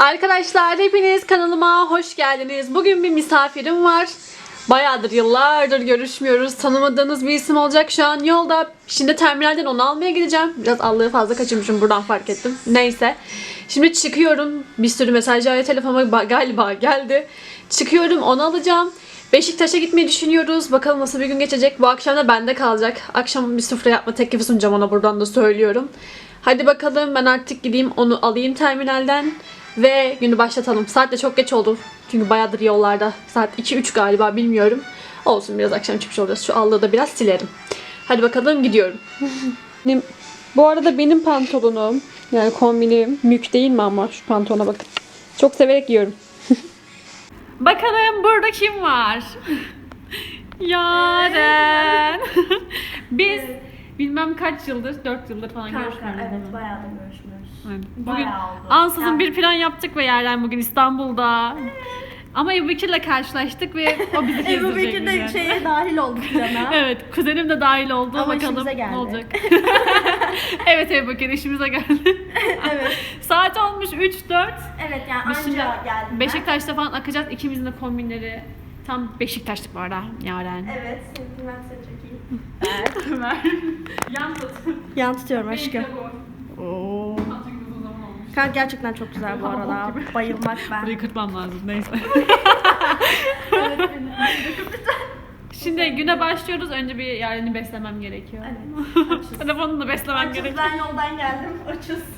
Arkadaşlar hepiniz kanalıma hoş geldiniz. Bugün bir misafirim var. Bayağıdır yıllardır görüşmüyoruz. Tanımadığınız bir isim olacak şu an yolda. Şimdi terminalden onu almaya gideceğim. Biraz allığı fazla kaçırmışım buradan fark ettim. Neyse. Şimdi çıkıyorum. Bir sürü mesaj ya telefonuma ba- galiba geldi. Çıkıyorum onu alacağım. Beşiktaş'a gitmeyi düşünüyoruz. Bakalım nasıl bir gün geçecek. Bu akşam da bende kalacak. Akşam bir sofra yapma teklifi sunacağım ona buradan da söylüyorum. Hadi bakalım ben artık gideyim onu alayım terminalden. Ve günü başlatalım. Saat de çok geç oldu. Çünkü bayağıdır yollarda. Saat 2-3 galiba bilmiyorum. Olsun biraz akşam çıkmış olacağız. Şu allığı da biraz silerim. Hadi bakalım gidiyorum. Benim, bu arada benim pantolonum yani kombinim mük değil mi ama şu pantolona bakın. Çok severek giyiyorum. Bakalım burada kim var? Yaren. Biz bilmem kaç yıldır, 4 yıldır falan Kanka görüşmüyoruz. evet bayağı da görüşmüyoruz. Evet. Bugün Bayağı oldu. ansızın Yani- bir plan yaptık ve Yaren bugün İstanbul'da. Ama Ebu Bekir'le karşılaştık ve o bizi Ebu gezdirecek Bekir de bize. şeye dahil oldu plana. Evet, kuzenim de dahil oldu. Ama Bakalım işimize geldi. ne olacak. evet Ebu Bekir işimize geldi. evet. Saat olmuş 3-4. Evet yani Biz şimdi anca geldim. Beşiktaş'ta falan akacağız. İkimizin de kombinleri tam Beşiktaşlık var ha Yaren. Evet. Sevdim ben seni çok iyi. Ömer. Yan tut. Yan tutuyorum aşkım. Oo. Kanka gerçekten çok güzel bu arada. Bayılmak ben. Burayı kırpmam lazım neyse. Şimdi güne başlıyoruz. Önce bir Yaren'i beslemem gerekiyor. Evet. Telefonunu da beslemem Açız gerekiyor. ben yoldan geldim. Açız.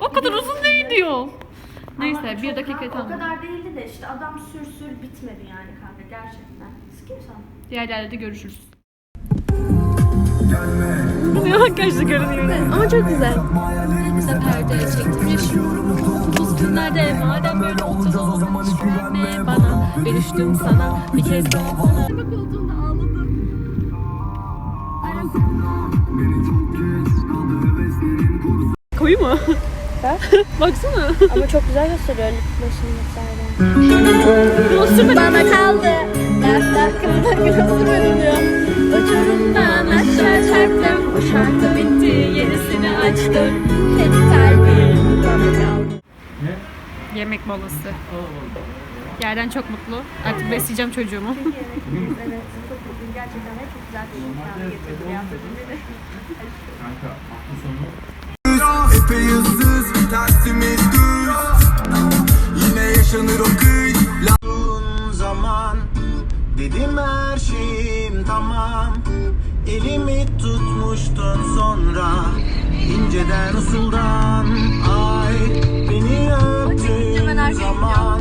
O kadar uzun değildi yol. Neyse Ama bir dakika kanka, O tamam. kadar değildi de işte adam sür sür bitmedi yani kanka gerçekten. Sıkıyorsan. Diğer yerlerde görüşürüz. Bu ne arkadaşlar görünüyor. Ama çok güzel. Bize perde çektim yaşıyorum Tuz günlerde madem böyle otuz o zaman hiç güvenme bana düştüm sana bir kez daha ağladım Koyu mu? Baksana. Ama çok güzel gösteriyor lip gloss'unu vesaire. Gloss'u Bana kaldı. Ders hakkında göstermedim diyor. Şarkı bitti yenisini açtım Tek kalbim. Yemek molası. Yerden çok mutlu. Artık besleyeceğim çocuğumu. evet çok mutluyum gerçekten çok güzel bir imkan getirdi hayatımda. Kanka hafta sonu Epey hızsız tersimiz düz Yine yaşanır o kış zaman Dedim her şeyim tamam Elimi tutmuştun sonra inceden usuldan Ay beni öptüğün zaman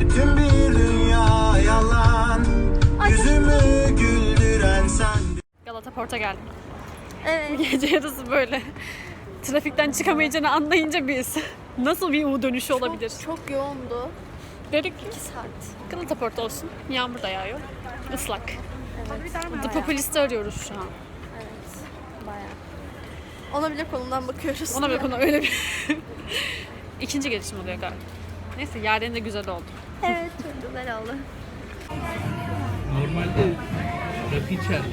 Bütün bir dünya yalan Yüzümü güldüren sen Galata Port'a geldim. Evet. Gece yarısı böyle. Trafikten çıkamayacağını anlayınca biz. Nasıl bir U dönüşü olabilir? Çok yoğundu. Dedik ki 2 saat. Galata Port olsun. Yağmur da yağıyor. Islak. Evet. The Populist'i arıyoruz şu an. Evet. Bayağı. Ona bile konumdan bakıyoruz. Ona bir konu öyle bir... İkinci gelişim oluyor galiba. Neyse Yaren de güzel oldu. Evet çok güzel oldu. normalde rakı içerdim.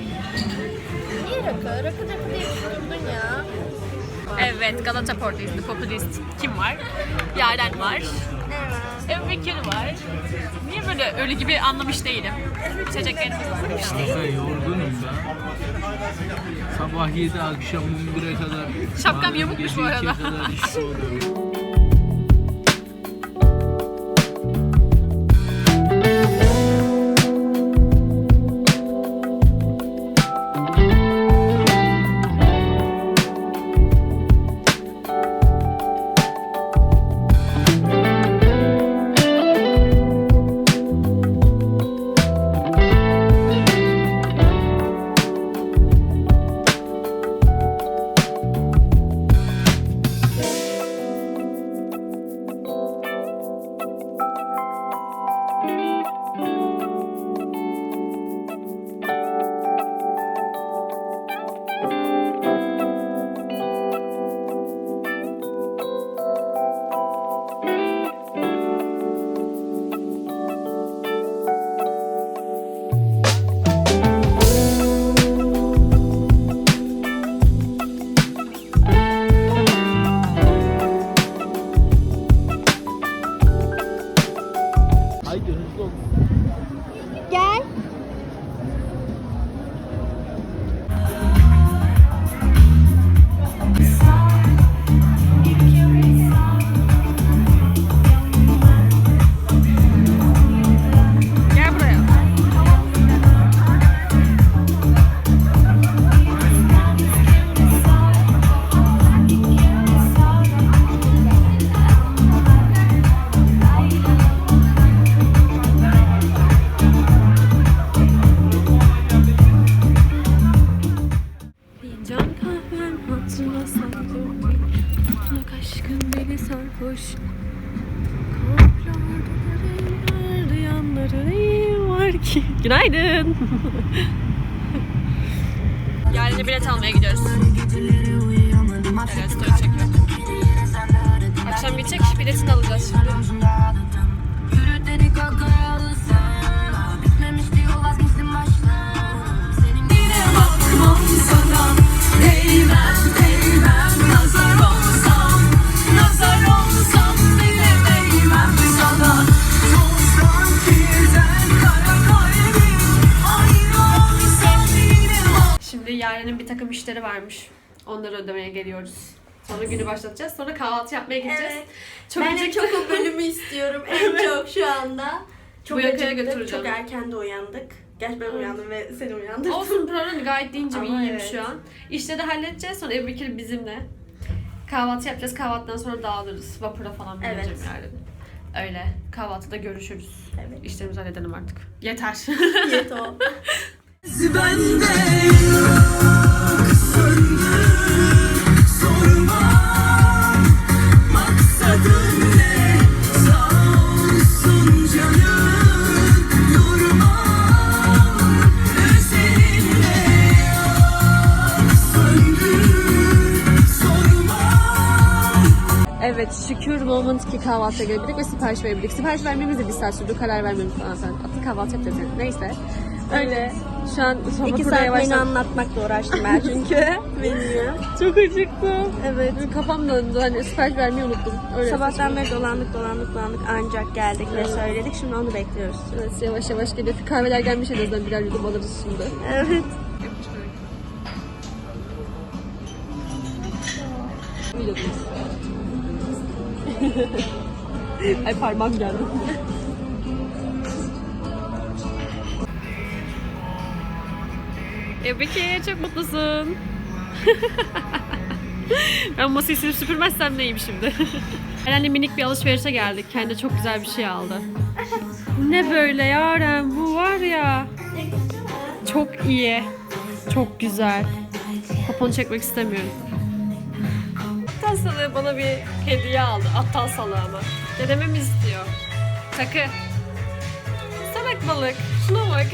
İyi rakı. Rakı rakı diye tutturdun ya. Evet Galata Port'tayız. The Populist. Kim var? Yaren var. Evet. Ebu Bekir var. Niye böyle ölü gibi anlamış değilim. İçeceklerimiz var. Kanka yorgunum ben. Sabah 7 akşam 11'e kadar. Şapkam bazen yamukmuş gece bu arada. 2'ye kadar işte oluyor. biletini alacağız şimdi. Şimdi Yaren'in bir takım işleri varmış. Onları ödemeye geliyoruz. Sonra günü başlatacağız. Sonra kahvaltı yapmaya gideceğiz. Evet. Çok ben de acıktım. çok o bölümü istiyorum en çok şu anda. Çok Bu yakaya götüreceğim. Çok erken de uyandık. Gerçi ben uyandım ve seni uyandırdım. Olsun programı gayet deyince iyiyim evet. şu an. İşleri halledeceğiz. Sonra Ebu Bekir bizimle. Kahvaltı yapacağız. Kahvaltıdan sonra dağılırız. Vapura falan bineceğim Evet. yarın. Öyle. Kahvaltıda görüşürüz. Evet. İşlerimizi halledelim artık. Yeter. Yet o. moment ki kahvaltıya gelebildik ve sipariş verebildik. Sipariş vermemiz de bir saat sürdü. Karar vermemiz falan sen. Atı kahvaltı yapacağız yani. Neyse. Öyle. Şu an sonra İki saat beni yavaştan... anlatmakla uğraştım ben çünkü. Bilmiyorum. Çok acıktım. Evet. Kafam döndü. Hani sipariş vermeyi unuttum. Öyle Sabahtan beri dolandık dolandık dolandık ancak geldik ve söyledik. Şimdi onu bekliyoruz. Evet yavaş yavaş geliyor. Kahveler gelmiş en azından birer yudum alırız şimdi. Evet. Ay parmağım geldi. Ya Bekir çok mutlusun. ben masayı silip süpürmezsem neyim şimdi? Herhalde minik bir alışverişe geldik. Kendi çok güzel bir şey aldı. ne böyle Yaren bu var ya. Çok iyi. Çok güzel. Poponu çekmek istemiyorum. Salığı bana bir hediye aldı. Aptal salığı ama. Dedeme mi istiyor? Takı. Salak balık. Şuna bak.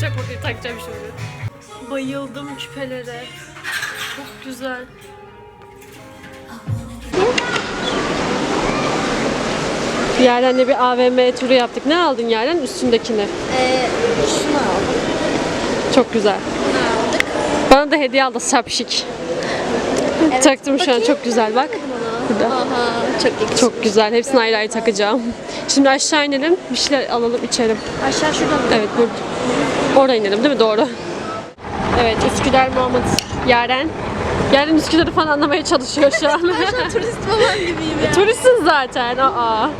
Çok mutluyum takacağım şimdi. Bayıldım küpelere. Çok güzel. Yaren'le bir AVM turu yaptık. Ne aldın Yaren? Üstündekini. Ee, şunu aldım. Çok güzel. Bana da hediye aldı sapşik. Taktım şu an çok güzel bak. Burada. Aha çok yakışıklı. Çok güzel. Hepsini ayrı ayrı takacağım. Şimdi aşağı inelim. Bir şeyler alalım içelim. Aşağı şurada mı? Evet burada. Oraya inelim değil mi? Doğru. Evet Üsküdar Muhammed Yaren. Yaren Üsküdar'ı falan anlamaya çalışıyor şu an. Turist falan gibiyim ya. Turistsin zaten. Aa.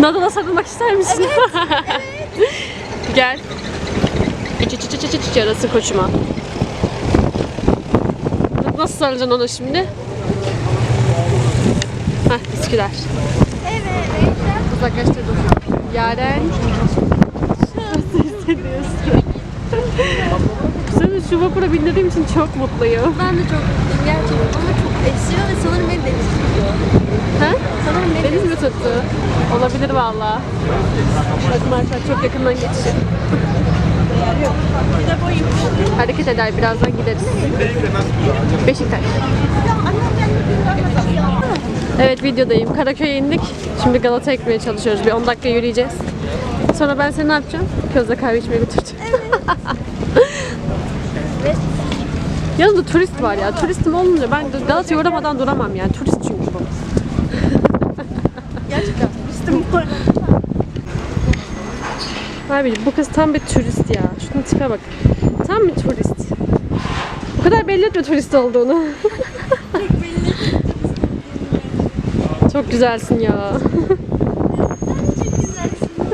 Nadal'a sarılmak ister misin? Gel. İç iç iç iç iç iç yarası koçuma. Nasıl sarılacaksın ona şimdi? Heh Üsküdar. Evet. Uzaklaştırdım. Yaren. Seni şu vapura bindirdiğim için çok mutluyum. Ben de çok mutluyum gerçekten ama çok esiyor ve sanırım beni deniz tutuyor. Ha? Sanırım beni Deniz mi tuttu? Olabilir valla. Bakın arkadaşlar çok yakından geçiyor. Hareket eder birazdan gideriz. Beşiktaş. Evet videodayım. Karaköy'e indik. Şimdi Galata'ya gitmeye çalışıyoruz. Bir 10 dakika yürüyeceğiz. Sonra ben seni ne yapacağım? Közde kahve içmeye götüreceğim. Yanında turist var ya. Turistim olunca ben Galata'ya uğramadan duramam yani. Turist çünkü bu. Gerçekten turistim bu arada. Abiciğim bu kız tam bir turist ya. Şunun tipe bak. Tam bir turist. Bu kadar belli etme turist olduğunu. Çok güzelsin ya.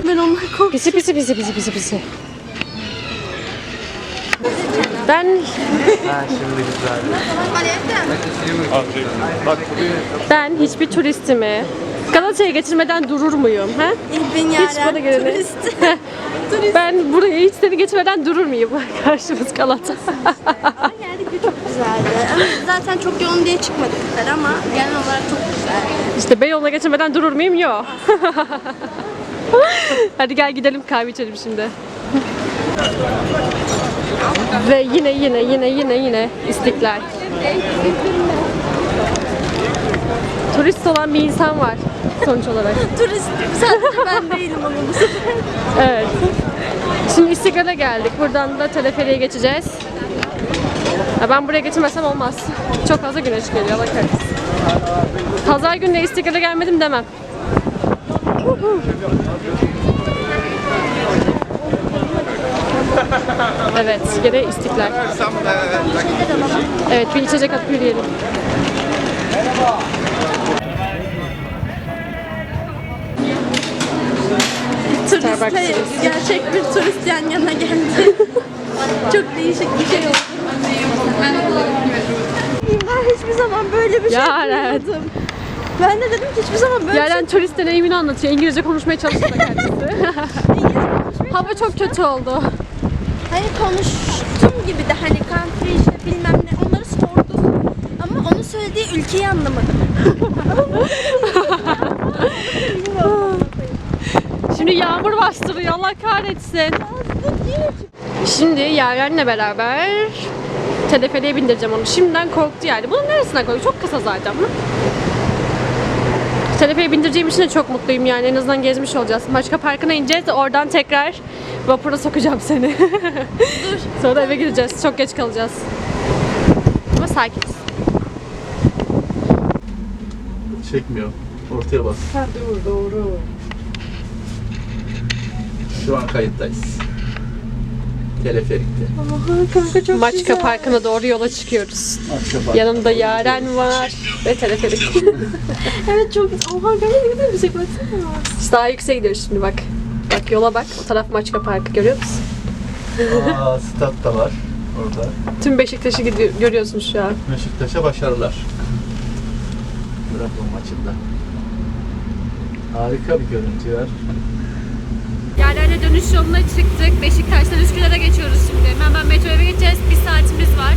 Ben ondan korkuyorum. Pisi pisi pisi pisi pisi pisi. Ben Ha şimdi güzel. Bak ben hiçbir turistimi Galata'ya getirmeden durur muyum? He? İlk bin Hiç bana yaren göre değil. turist. Ben buraya hiç seni getirmeden durur muyum? Karşımız Galata. Ama geldik çok güzel. güzeldi. Zaten çok yoğun diye çıkmadık yukarı ama genel olarak çok güzeldi. İşte Beyoğlu'na geçmeden durur muyum? Yok. Hadi gel gidelim kahve içelim şimdi. Ve yine yine yine yine yine İstiklal. Turist olan bir insan var sonuç olarak. Turist sadece ben değilim ama bu sefer. Evet. Şimdi İstiklal'e geldik. Buradan da teleferiye geçeceğiz. Ya ben buraya geçemezsem olmaz. Çok fazla güneş geliyor bakarız. Pazar günü de İstiklal'e gelmedim demem. Evet, gene İstiklal. Evet, bir içecek atıp yürüyelim. Turistle gerçek bir turist yan yana geldi. çok değişik bir şey oldu. Ben hiçbir zaman böyle bir şey Yaren. duymadım. Ben de dedim ki hiçbir zaman böyle Yaren turist deneyimini anlatıyor. İngilizce konuşmaya çalışıyor da kendisi. Hava çok kötü oldu. Hani konuştum gibi de hani country işte bilmem ne onları sordum. Ama onun söylediği ülkeyi anlamadım. Şimdi yağmur bastırıyor. Allah kahretsin. Şimdi Yaren'le beraber teleferiye bindireceğim onu. Şimdiden korktu yani. Bunun neresinden korktu? Çok kısa zaten bu. Teleferiye bindireceğim için de çok mutluyum yani. En azından gezmiş olacağız. Maçka Parkı'na ineceğiz. Oradan tekrar vapura sokacağım seni. Dur. Sonra da eve gideceğiz. Çok geç kalacağız. Ama sakiniz. Çekmiyor. Ortaya bas. doğru doğru. Şu an kayıttayız. Teleferikte. Maçka Parkı'na doğru yola çıkıyoruz. Maçka Yanımda Yaren var ve teleferik. Evet çok Oha gerçekten ne kadar bir şey baksana. Biz daha yükseğe gidiyoruz şimdi bak. Bak yola bak. O taraf Maçka Parkı görüyor musun? Aa, stat da var orada. Tüm Beşiktaş'ı gidiyor, görüyorsun şu an. Beşiktaş'a başarılar. Trabzon maçında. Harika bir görüntü var. Yerlerle dönüş yoluna çıktık. Beşiktaş'tan Üsküdar'a geçiyoruz şimdi. Hemen metroya geçeceğiz. Bir saatimiz var.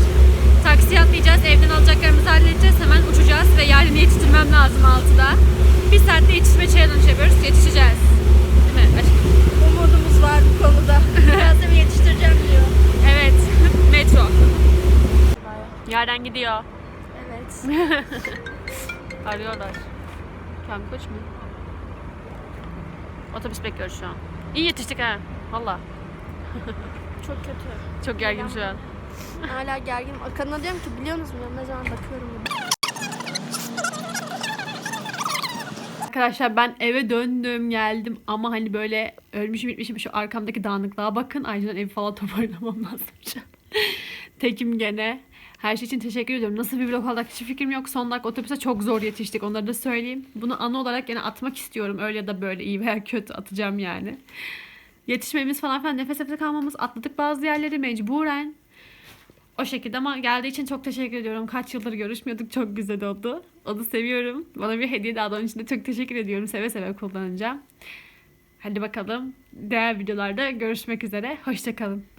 Taksiye atlayacağız. Evden alacaklarımızı halledeceğiz. Hemen uçacağız ve yarını yetiştirmem lazım 6'da. Bir saatte yetişme challenge yapıyoruz. Yetişeceğiz. Değil mi aşkım? Umudumuz var bu konuda. Biraz da yetiştireceğim diyor. Evet. Metro. Yerden gidiyor. Evet. Arıyorlar. Kamil Koç mu? Otobüs bekliyoruz şu an. İyi yetiştik ha. Valla. Çok kötü. Çok gergin şu an. Hala gerginim. Akan'a diyorum ki biliyorsunuz mu? Ne zaman bakıyorum. Arkadaşlar ben eve döndüm geldim ama hani böyle ölmüşüm bitmişim şu arkamdaki dağınıklığa bakın. Ayrıca evi falan toparlamam lazım. Tekim gene. Her şey için teşekkür ediyorum. Nasıl bir vlog olacak hiçbir fikrim yok. Son dakika otobüse çok zor yetiştik. Onları da söyleyeyim. Bunu anı olarak yine atmak istiyorum. Öyle ya da böyle iyi veya kötü atacağım yani. Yetişmemiz falan filan nefes nefese kalmamız. Atladık bazı yerleri mecburen. O şekilde ama geldiği için çok teşekkür ediyorum. Kaç yıldır görüşmüyorduk. Çok güzel oldu. Onu seviyorum. Bana bir hediye de aldığı için de çok teşekkür ediyorum. Seve seve kullanacağım. Hadi bakalım. Diğer videolarda görüşmek üzere. Hoşçakalın.